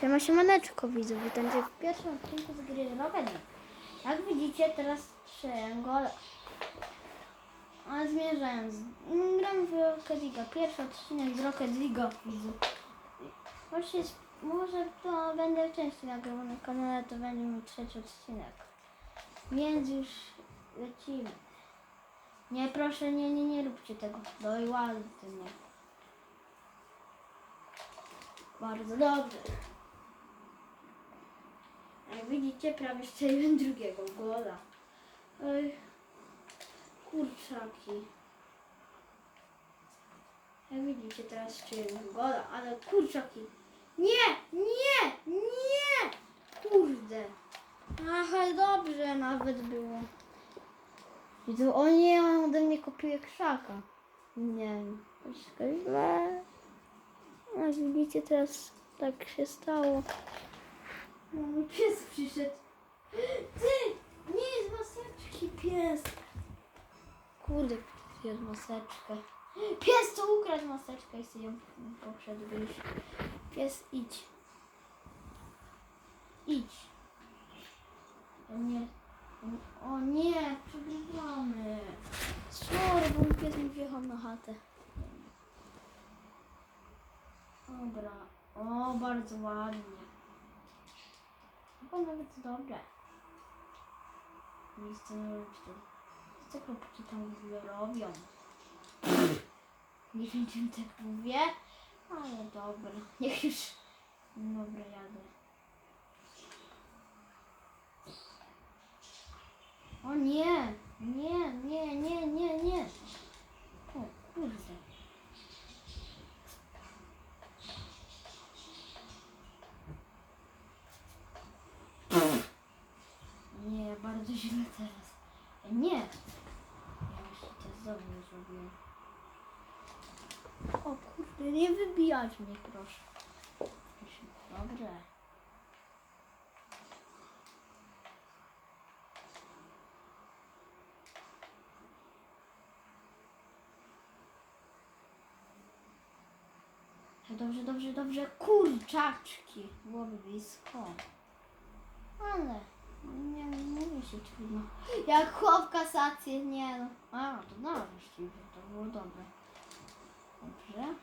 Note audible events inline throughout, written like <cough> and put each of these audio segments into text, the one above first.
Siema, siemaneczko widzowie, witajcie w pierwszym odcinku z gry Rocket. Jak widzicie, teraz strzelają gole. A zmierzając, mm, gram w Rocket League. Pierwszy odcinek z Rocket League. Właśnie, może to będę częściej nagrywał na kanale, to będzie mój trzeci odcinek. Więc już lecimy. Nie, proszę, nie, nie, nie róbcie tego. Doj ładnie, nie. Bardzo dobrze. Widzicie, prawie strzeliłem drugiego gola. Kurczaki. Jak widzicie, teraz strzeliłem gola, ale kurczaki. Nie, nie, nie! Kurde. Ach, ale dobrze nawet było. I to, o nie, on ode mnie kopiuje krzaka. Nie troszkę źle. Jak widzicie, teraz tak się stało. Mój pies przyszedł. Ty! Nie jest maseczki, pies! Kurde, jest maseczkę. Pies to ukradł maseczkę i sobie ją poszedł. Pies, idź. Idź. O nie. O nie, przegrywamy. Sorry, bo mój pies mi wjechał na chatę. Dobra. O, bardzo ładnie. Chyba nawet dobre. To nie robić to. Co kropki tam robią? Nie wiem, czym tak mówię, ale dobra. Niech już... Dobra, jadę. O nie, nie, nie, nie! O, kurde. Nie, bardzo źle teraz. E, Nie! Ja jeszcze to znowu zrobiłem. O kurde, nie wybijać mnie proszę. Dobrze. Dobrze, dobrze, dobrze. Kurczaczki. Byłoby blisko. Ale się trudno. Jak chłop kasację, nie no. A, to właściwie, to było dobre. Dobrze.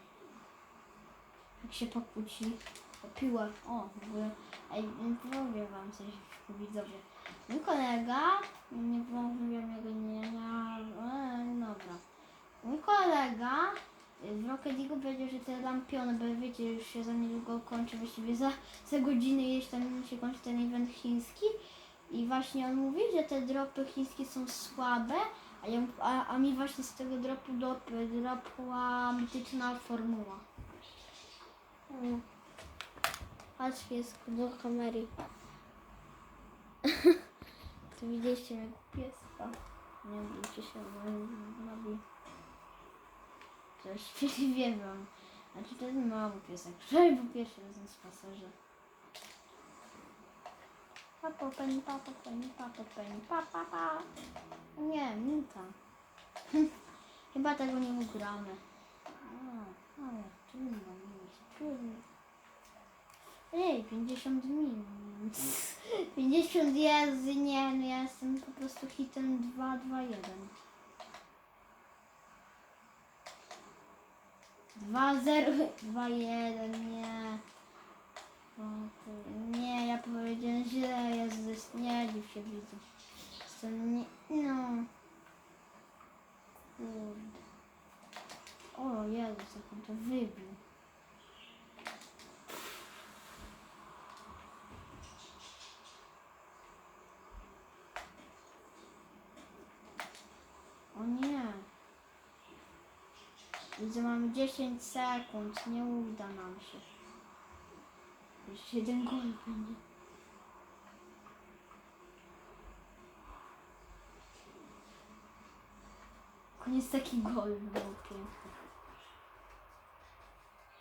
Jak się pokłóci o piłę. O, w ogóle. Ej, powiem wam coś, widzowie. Mój kolega, nie powiem jego imienia, e, dobra. Mój kolega y, w Rocket League powiedział, że te lampiony, bo wiecie, już się za niedługo kończy, właściwie za, za godzinę jeśli tam się kończy ten event chiński. I właśnie on mówi, że te dropy chińskie są słabe, a, ja, a, a mi właśnie z tego dropu dop, dropła mityczna formuła. Mm. Patrz piesku do kamery. <laughs> to widzieliście mego pieska. Nie bójcie się, bo on robi coś <laughs> nie wiem. Znaczy to jest mały piesek. Wczoraj był pierwszy raz na spacerze. Papa, pani, papa, pani, papa, pani, papa, pa. Nie, minuta. Chyba tego nie ugramy. A, ale trudno, miłość, trudno. Ej, 50 minut. 50 jest, nie, no ja jestem po prostu hitem 2, 2, 1. 2, 0, 2, 1, nie. Nie, ja powiedziałem źle, Jezus, nie dziw się widzę. Jestem nie, no. Kurde. O Jezus, jak on to wybił. O nie. Widzę, mamy 10 sekund. Nie uda nam się. Jeszcze jeden gol będzie. Koniec taki gol był piękny.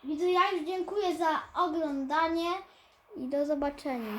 Widzę, ja już dziękuję za oglądanie i do zobaczenia.